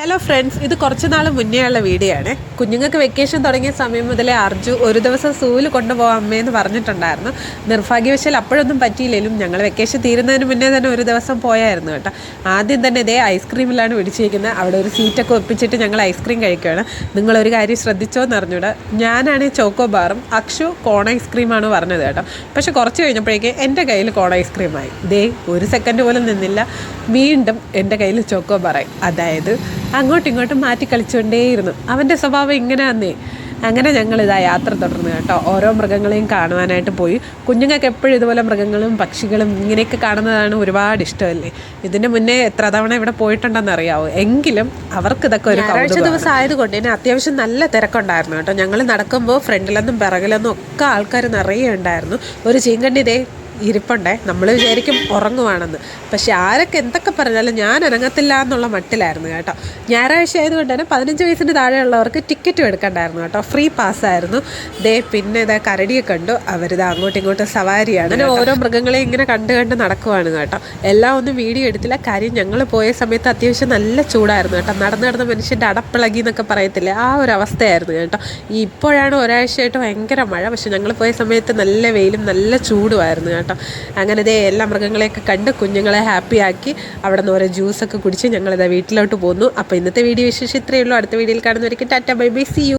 Hello friends ഇത് കുറച്ച് നാൾ മുന്നേ ഉള്ള വീഡിയോ ആണ് കുഞ്ഞുങ്ങൾക്ക് വെക്കേഷൻ തുടങ്ങിയ സമയം മുതലേ അർജു ഒരു ദിവസം സൂവിൽ കൊണ്ടുപോകാം അമ്മയെന്ന് പറഞ്ഞിട്ടുണ്ടായിരുന്നു. നിർഭാഗ്യവശാൽ അപ്പോഴൊന്നും പറ്റിയില്ലെങ്കിലും ഞങ്ങൾ വെക്കേഷൻ തീരുന്നതിന് മുന്നേ തന്നെ ഒരു ദിവസം പോയായിരുന്നു കേട്ടോ. ആദ്യം തന്നെ ഇതേ ഐസ്ക്രീമിലാണ് പിടിച്ചിരിക്കുന്നത്. അവിടെ ഒരു സീറ്റൊക്കെ ഒപ്പിച്ചിട്ട് ഞങ്ങൾ ഐസ്ക്രീം കഴിക്കുകയാണ് നിങ്ങളൊരു കാര്യം ശ്രദ്ധിച്ചോ എന്ന് അറിഞ്ഞൂടെ. ഞാനാണ് ചോക്കോ ബാറും അക്ഷു കോൺ ഐസ്ക്രീമാണ് പറഞ്ഞത് കേട്ടോ. പക്ഷെ കുറച്ച് കഴിഞ്ഞപ്പോഴേക്കും എന്റെ കയ്യിൽ കോൺ ഐസ്ക്രീമായി ഇതേ ഒരു സെക്കൻഡ് പോലും നിന്നില്ല. വീണ്ടും എന്റെ കയ്യിൽ ചോക്കോ ബാറായി അതായത് അങ്ങോട്ടും ഇങ്ങോട്ടും മാറ്റി കളിച്ചുകൊണ്ടേയിരുന്നു അവന്റെ സ്വഭാവം ഇങ്ങനെ ഇങ്ങനെയാന്നേ അങ്ങനെ ഞങ്ങൾ ഇതാ യാത്ര തുടർന്നു കേട്ടോ. ഓരോ മൃഗങ്ങളെയും കാണുവാനായിട്ട് പോയി. കുഞ്ഞുങ്ങൾക്ക് എപ്പോഴും ഇതുപോലെ മൃഗങ്ങളും പക്ഷികളും ഇങ്ങനെയൊക്കെ കാണുന്നതാണ് ഒരുപാട് ഇഷ്ടമല്ലേ? ഇതിന് മുന്നേ എത്ര തവണ ഇവിടെ പോയിട്ടുണ്ടെന്ന് അറിയാവോ? എങ്കിലും അവർക്ക് ഇതൊക്കെ ഒരു ഞായറാഴ്ച ദിവസം ആയതുകൊണ്ട് തന്നെ അത്യാവശ്യം നല്ല തിരക്കുണ്ടായിരുന്നു കേട്ടോ. ഞങ്ങൾ നടക്കുമ്പോൾ ഫ്രണ്ടിലൊന്നും പിറകിലൊന്നും ഒക്കെ ആൾക്കാർ നിറയെ ഉണ്ടായിരുന്നു. ഒരു ചീങ്കണ്ണി ഇതേ ഇരിപ്പുണ്ടേ. നമ്മൾ വിചാരിക്കും ഉറങ്ങുവാണെന്ന്. പക്ഷേ ആരൊക്കെ എന്തൊക്കെ പറഞ്ഞാലും ഞാൻ അനങ്ങത്തില്ല എന്നുള്ള മട്ടിലായിരുന്നു കേട്ടോ. ഞായറാഴ്ച ആയതുകൊണ്ട് തന്നെ പതിനഞ്ച് വയസ്സിന് താഴെയുള്ളവർക്ക് ടിക്കറ്റും എടുക്കണ്ടായിരുന്നു കേട്ടോ. ഫ്രീ പാസ്സായിരുന്നു. ദേ പിന്നെ ഇതാ കരടിയെ കണ്ടു. അവരിത് അങ്ങോട്ടും ഇങ്ങോട്ടും സവാരിയാണ് അങ്ങനെ ഓരോ മൃഗങ്ങളെയും ഇങ്ങനെ കണ്ട് കണ്ട് നടക്കുവാണ് കേട്ടോ. എല്ലാം ഒന്നും വീഡിയോ എടുത്തില്ല. കാര്യം ഞങ്ങൾ പോയ സമയത്ത് അത്യാവശ്യം നല്ല ചൂടായിരുന്നു കേട്ടോ. നടന്നു നടന്ന മനുഷ്യന്റെ അടപ്പിളകി എന്നൊക്കെ പറയത്തില്ലേ? ആ ഒരു അവസ്ഥയായിരുന്നു കേട്ടോ. ഇപ്പോഴാണ് ഒരാഴ്ചയായിട്ട് ഭയങ്കര മഴ. പക്ഷെ ഞങ്ങൾ പോയ സമയത്ത് നല്ല വെയിലും നല്ല ചൂടുമായിരുന്നു കേട്ടോ. അങ്ങനെ ഇതേ എല്ലാ മൃഗങ്ങളെയൊക്കെ കണ്ട് കുഞ്ഞുങ്ങളെ ഹാപ്പി ആക്കി അവിടെ നിന്ന് ഓരോ ജ്യൂസൊക്കെ കുടിച്ച് ഞങ്ങളിതാ വീട്ടിലോട്ട് പോന്നു. അപ്പോൾ ഇന്നത്തെ വീഡിയോ വിശേഷം ഇത്രയേ ഉള്ളൂ. അടുത്ത വീഡിയോയിൽ കാണുന്നവർക്ക് ടാറ്റ ബൈ ബൈ സി യു